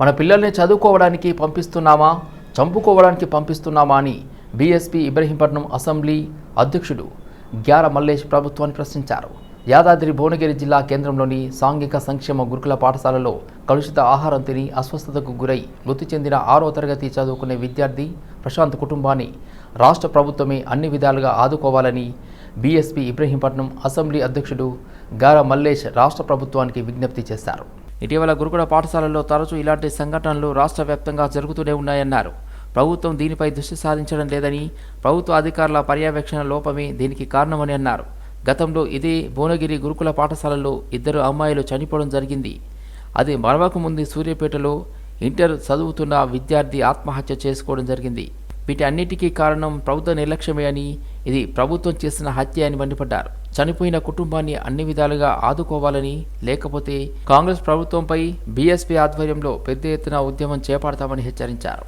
మన పిల్లల్ని చదువుకోవడానికి పంపిస్తున్నామా? చంపుకోవడానికి పంపిస్తున్నామా అని బీఎస్పీ ఇబ్రహీంపట్నం అసెంబ్లీ అధ్యక్షుడు గ్యార మల్లేష్ ప్రభుత్వాన్ని ప్రశ్నించారు. యాదాద్రి భువనగిరి జిల్లా కేంద్రంలోని సాంఘిక సంక్షేమ గురుకుల పాఠశాలలో కలుషిత ఆహారం తిని అస్వస్థతకు గురై మృతి చెందిన ఆరో తరగతి చదువుకునే విద్యార్థి ప్రశాంత్ కుటుంబాన్ని రాష్ట్ర ప్రభుత్వమే అన్ని విధాలుగా ఆదుకోవాలని బీఎస్పీ ఇబ్రహీంపట్నం అసెంబ్లీ అధ్యక్షుడు గార మల్లేష్ రాష్ట్ర ప్రభుత్వానికి విజ్ఞప్తి చేశారు. ఇటీవల గురుకుల పాఠశాలల్లో తరచూ ఇలాంటి సంఘటనలు రాష్ట్ర వ్యాప్తంగా జరుగుతూనే ఉన్నాయన్నారు. ప్రభుత్వం దీనిపై దృష్టి సారించడం లేదని ప్రభుత్వ అధికారుల పర్యవేక్షణ లోపమే దీనికి కారణమని అన్నారు. గతంలో ఇదే భువనగిరి గురుకుల పాఠశాలలో ఇద్దరు అమ్మాయిలు చనిపోవడం జరిగింది. అది మరవకముందు సూర్యాపేటలో ఇంటర్ చదువుతున్న విద్యార్థి ఆత్మహత్య చేసుకోవడం జరిగింది. వీటి అన్నిటికీ కారణం ప్రభుత్వ నిర్లక్ష్యమే అని ఇది ప్రభుత్వం చేసిన హత్య అని మండిపడ్డారు. చనిపోయిన కుటుంబాన్ని అన్ని విధాలుగా ఆదుకోవాలని లేకపోతే కాంగ్రెస్ ప్రభుత్వంపై బీఎస్పీ ఆధ్వర్యంలో పెద్ద ఎత్తున ఉద్యమం చేపడతామని హెచ్చరించారు.